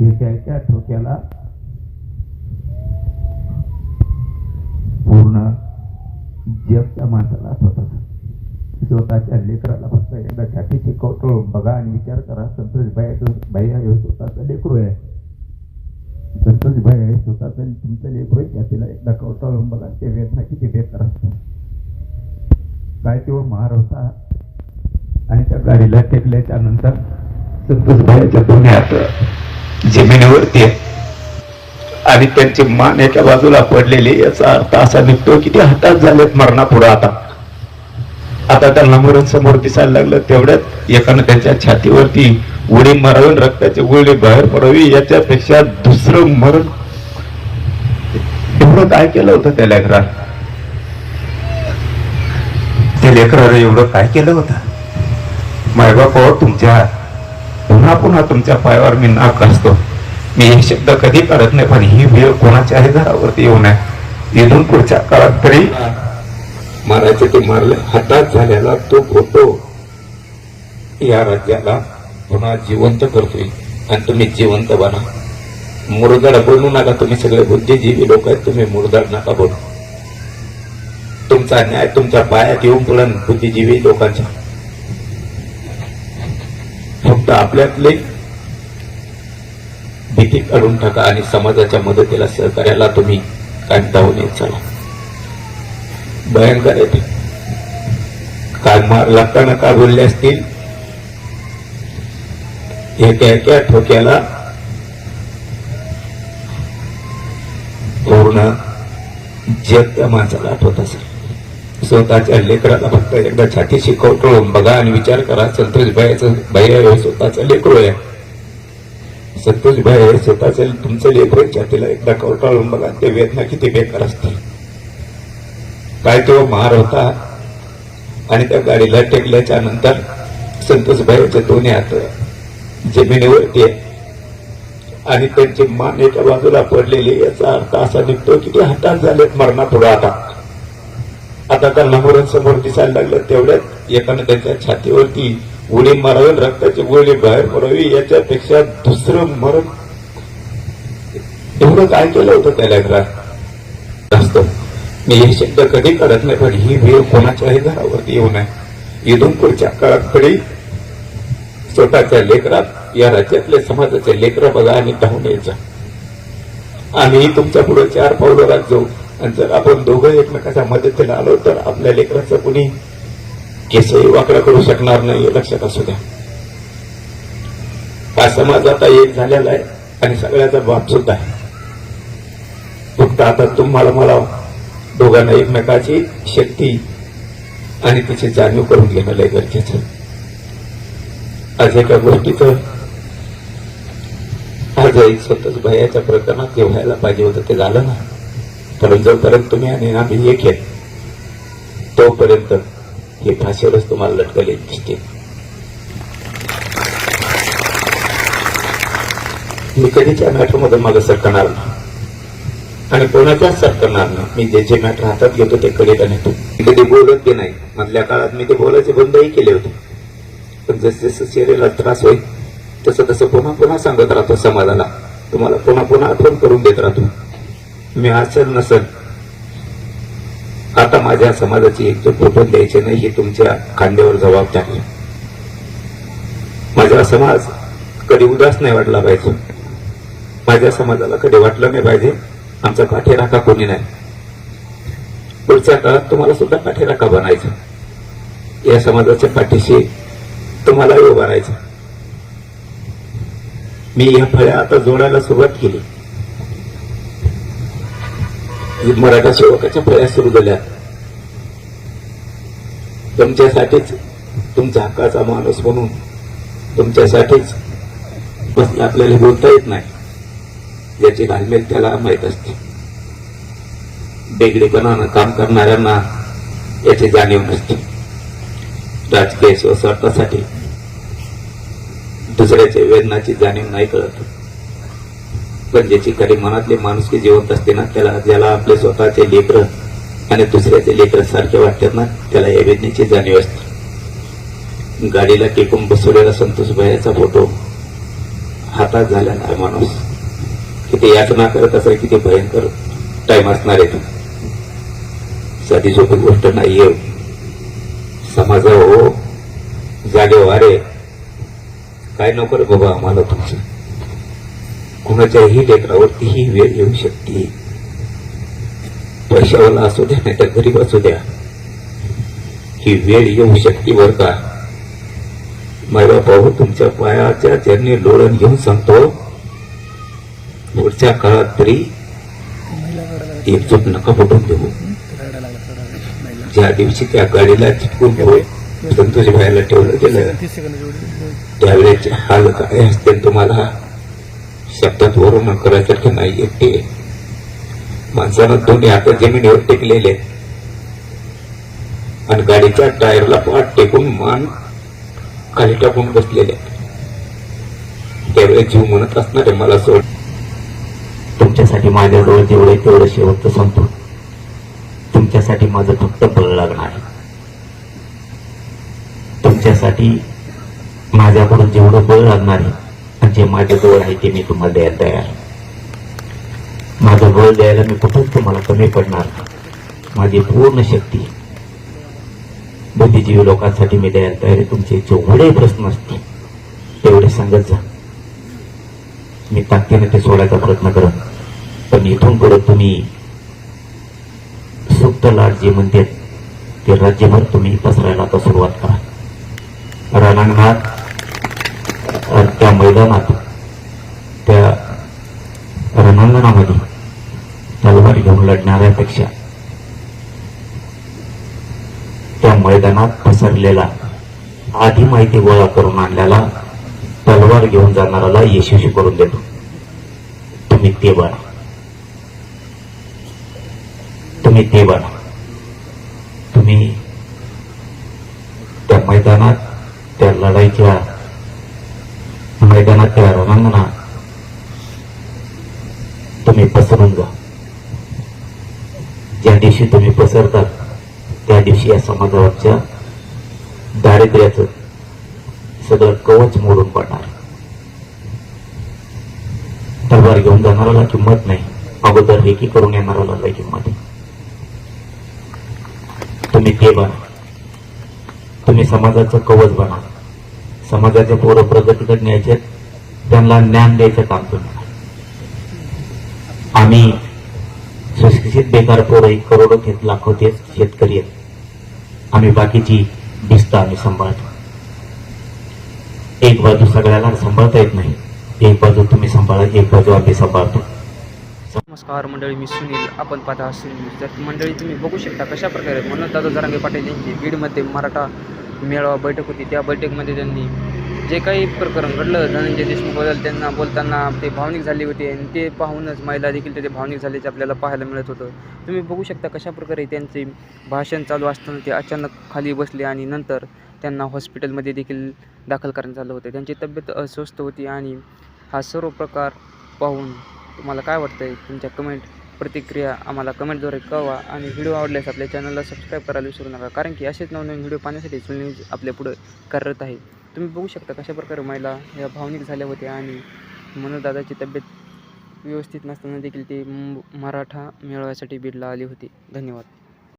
येत्याच्या ठोक्याला पूर्ण जगच्या माणसाला आठवतात स्वतःच्या लेकराला फक्त एकदा छातीची कवटळून बघा आणि विचार करा. संतोष भाई भाई हे स्वतःचं लेकरू आहे. संतोष भाई आहे स्वतःचं तुमचं लेकरू आहे छातीला एकदा कवटळून बघा ते वेदना किती बेकार असतात. काय तेव्हा मार होता? आणि त्या गाडीला टेकल्याच्या नंतर संतोष भाईच्या दोन्ही हात जमिनीवरती आहे. आणि त्यांची मान एका बाजूला पडलेले याचा अर्थ असा निघतो की ते हातात झालेत मरणापुढं आता. आता त्यांना मरण समोर दिसायला लागलं. तेवढ्यात एकानं त्यांच्या छातीवरती उडी मारावी रक्ताची गुळी बाहेर पडावी याच्यापेक्षा दुसरं मरण एवढं काय केलं होतं त्या लेकरा त्या लेकरानं एवढं काय केलं होतं? मायबाप तुमच्या पुन्हा पुन्हा तुमच्या पायावर मी नाक घासतो. मी हे शब्द कधी काढत नाही पण ही वेळ कोणाच्याही घरावरती येऊ नये. इथून पुढच्या काळात तरी मारायचे ते मारले हातात झालेला तो फोटो या राज्याला पुन्हा जिवंत करतोय. आणि तुम्ही जिवंत बना. मुरदाड बोलू नका तुम्ही सगळे बुद्धिजीवी लोक आहेत तुम्ही मुरदाड नका बोलू. तुमचा न्याय तुमच्या पायात येऊन पडन बुद्धिजीवी लोकांच्या. फक्त आपल्यातले भीती काढून टाका आणि समाजाच्या मदतीला सहकार्याला तुम्ही कायम येत चला. भयंकर येते काय मार लागताना का बोलले असतील? एका एका ठोक्याला पूर्ण जग त्या माणसाला आठवत असेल. स्वतःच्या लेकराला फक्त एकदा छातीशी कवटळून बघा आणि विचार करा संतोष भाईचं भाई स्वतःचं लेकरू आहे. संतोष भाई स्वतःचं तुमचं लेकरू छातीला एकदा कवटाळून बघा ते वेदना किती बेकार असतील काय तो मार होता आणि त्या गाडीला टेकल्याच्या नंतर संतोष भाईचे दोन्ही हात जमिनीवरती आणि त्यांची मान एका बाजूला पडलेली याचा अर्थ असा निघतो की ते हातात झालेत मरणापुढं आता. आता त्या मरण समोर दिसायला लागलं तेवढ्यात एकानं त्यांच्या छातीवरती उडी मारावी रक्ताची गोळी बाहेर पडावी याच्यापेक्षा दुसरं मरण एवढं काय केलं होतं त्या घरात जास्त. मी हे शब्द कधी काढत नाही पण ही वेळ कोणाच्याही घरावरती येऊ नये. इथून पुढच्या काळात तरी स्वतःच्या लेकरात या राज्यातले समाजाचे लेकर बघा आणि धावून यायचं आम्ही तुमच्यापुढे चार पावलं रात जाऊ आणि जर आपण दोघं एकमेकाच्या मदतीला आलो तर आपल्या लेकराचं कुणी केसही वाकडा करू शकणार नाही लक्षात असू द्या. हा समाज आता एक झालेला आहे आणि सगळ्याचा बाप सुद्धा आहे. फक्त आता तुम्हाला मला दोघांना एकमेकाची शक्ती आणि तिची जाणीव करून घेणं लय गरजेचं आज एका गोष्टीचं आज एक स्वतःच भयाच्या प्रकरणात जे व्हायला पाहिजे होतं ते झालं ना. कारण जोपर्यंत तुम्ही आणि आम्ही एक आहेत तोपर्यंत हे फाशीवरच तुम्हाला लटकले दिसते. मी कधीच्या मॅटरमधून मला सरकणार नाही. आणि कोणाच्याच सरकणार नाही. मी जे जे मॅटर हातात घेतो ते कडेला नेतो मी कधी बोलत बी नाही. मधल्या काळात मी ते बोलायचे बंदही केले होते. पण जसं जसं शरीराला त्रास होईल तसं तसं पुन्हा पुन्हा सांगत राहतो समाजाला. तुम्हाला पुन्हा पुन्हा आठवण करून देत राहतो. मी असेल नसल. आता माझ्या समाजाची एकजूट फुटून द्यायची नाही ही तुमच्या खांद्यावर जबाबदारी आहे. माझा समाज कधी उदास नाही वाटला पाहिजे. माझ्या समाजाला कधी वाटलं नाही पाहिजे. आमचा पाठीराखा कोणी नाही. पुढच्या काळात तुम्हाला सुद्धा पाठीराखा बनायचा. या समाजाच्या पाठीशी तुम्हालाही उभारायचं मी या फळ्या आता जोडायला सुरुवात केली. मराठा सेवकाच्या प्रयास सुरू झाल्या. तुमच्यासाठीच तुमचा हक्काचा माणूस म्हणून तुमच्यासाठीच बस आपल्याला बोलता येत नाही. याची घालमेल त्याला माहीत असते. बेगडेपणानं काम करणाऱ्यांना याची जाणीव नसते. राजकीय स्वार्थासाठी दुसऱ्याच्या वेदनाची जाणीव नाही कळत. पण ज्याची खरी माणुसकी जिवंत असते ना त्याला ज्याला आपले स्वतःचे लेकर आणि दुसऱ्याचे लेकर सारखे वाटतात ना त्याला या वेदनेची जाणीव असते. गाडीला टेकून बसवलेला संतोष भयाचा फोटो हातात झाला आहे माणूस किती याचना करत असेल किती भयंकर टाइम असणार आहे साधी सोपी गोष्ट नाही येऊ समाजा हो. हो. जागे वारे काय नको रे बाबा आम्हाला तुमचं? कुणाच्याही लेकरावरती ही वेळ येऊ शकते. पैशावाला असू द्या नाही तर गरीब असू द्या. ही वेळ येऊ शकते बर का? माझ्या भाऊ तुमच्या पायाच्या चरणी लोळण घेऊन सांगतो. पुढच्या काळात तरी एकजूट नका पटून देऊ. ज्या दिवशी त्या गाडीला चिटकून ठेवू संतोष व्हायला ठेवलं गेलं त्यावेळेचे हाल काय असतील तुम्हाला? शब्दात वर्णन करायसारखे नाही एकटे माणसानं दोन्ही हात जमिनीवर टेकलेले आणि गाडीच्या टायरला पाठ टेकून मान खाली टाकून बसलेले त्यावेळेस जीव म्हणत असणारे मला सोड. तुमच्यासाठी माझ्याजवळ जेवढे आहे तेवढं शेवटचं सांगतो तुमच्यासाठी माझं फक्त बळ लागणार आहे. तुमच्यासाठी माझ्याकडून जेवढं बळ लागणार आहे म्हणजे जे माझ्याजवळ आहे ते मी तुम्हाला द्यायला तयार आहे. माझं बळ द्यायला मी कुठंच तुम्हाला कमी पडणार माझी पूर्ण शक्ती बुद्धिजीवी लोकांसाठी मी द्यायला तयार आहे. तुमचे जेवढे प्रश्न असतील तेवढे सांगत जा. मी ताकदीने ते सोडायचा प्रयत्न करत पण इथून परत तुम्ही सुप्त लाट जे म्हणते ते राज्यभर तुम्ही पसरायला आता सुरुवात करा. रणांगणात मैदानात त्या रणांगणामध्ये तलवार घेऊन लढणाऱ्यापेक्षा त्या मैदानात पसरलेला आधी माहिती गोळा करून आणल्याला तलवार घेऊन जाणाऱ्याला यशस्वी करून देतो. तुम्ही ते बना. तुम्ही ते बना. तुम्ही त्या मैदानात त्या लढाईच्या मैदानात त्या रणांगणात तुम्ही पसरून जा. ज्या दिवशी तुम्ही पसरतात त्या दिवशी या समाजावरच्या दारिद्र्याचं सगळं कवच मोडून पडणार. तलवार घेऊन जाणाऱ्याला किंमत नाही. अगोदर रेकी करून येणाऱ्याला लय किंमत तुम्ही ते बना. तुम्ही समाजाचं कवच बना. समाजाचे पोरं प्रगतीकडे न्यायचे त्यांना ज्ञान द्यायचं काम करतो आम्ही सुशिक्षित बेकार पोरं करोडो घेत लाखो ते शेतकरी आहेत. आम्ही बाकीची भिस्त आम्ही सांभाळतो. एक बाजू सगळ्याला सांभाळता येत नाही एक बाजू तुम्ही सांभाळा एक बाजू आम्ही सांभाळतो. नमस्कार मंडळी मी सुनील. आपण पाहता असेल तर मंडळी तुम्ही बघू शकता कशा प्रकारे मनोज दादा जरांगे पाटील यांची बीडमध्ये मराठा मेळावा बैठक होती. त्या बैठकीमध्ये त्यांनी जे काही प्रकरण घडलं धनंजय देशमुखबद्दल त्यांना बोलताना ते भावनिक झाले होते आणि ते पाहूनच महिला देखील ते भावनिक झाल्याचे आपल्याला पाहायला मिळत होतं. तुम्ही बघू शकता कशाप्रकारे त्यांचे भाषण चालू असताना ते अचानक खाली बसले आणि नंतर त्यांना हॉस्पिटलमध्ये देखील दाखल करण्यात आलं होतं. त्यांची तब्येत अस्वस्थ होती आणि हा सर्व प्रकार पाहून तुम्हाला काय वाटतं आहे तुमच्या कमेंट प्रतिक्रिया आम्हाला कमेंटद्वारे कळवा आणि व्हिडिओ आवडल्यास आपल्या चॅनलला सबस्क्राईब करायला विसरू नका. कारण की असेच नवनवीन व्हिडिओ पाहण्यासाठी सुनील आपल्या पुढं कार्यरत आहे. तुम्ही बघू शकता कशाप्रकारे महिला या भावनिक झाल्या होत्या आणि मनोदादाची तब्येत व्यवस्थित नसताना देखील ते मराठा मिळवण्यासाठी बीडला आली होती. धन्यवाद.